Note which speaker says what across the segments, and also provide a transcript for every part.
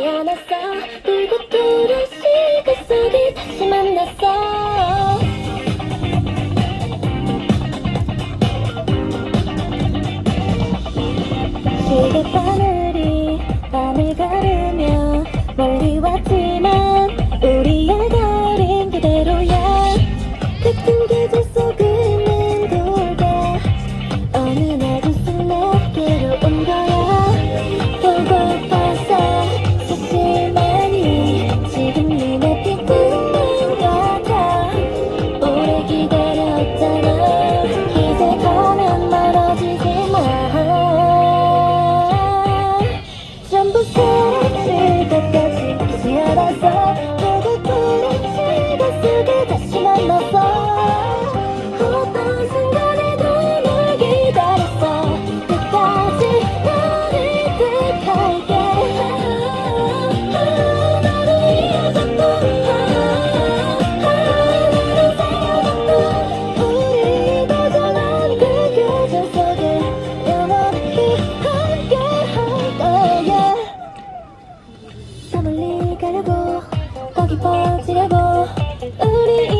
Speaker 1: 쉽지 않았어. 돌고 돌아 시간 속에 다시 만났어. 시급 하늘이 밤을 가르며 멀리 왔지만 더 멀리 가려고 거기 퍼지려고. 우리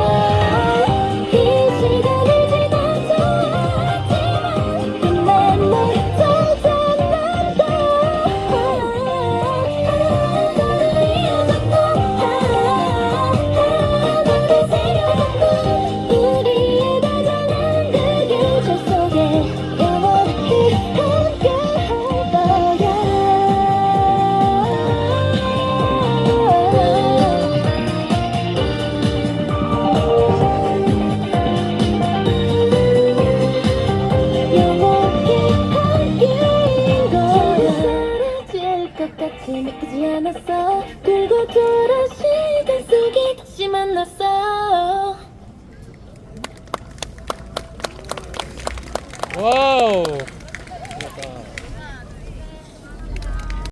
Speaker 2: Whoa.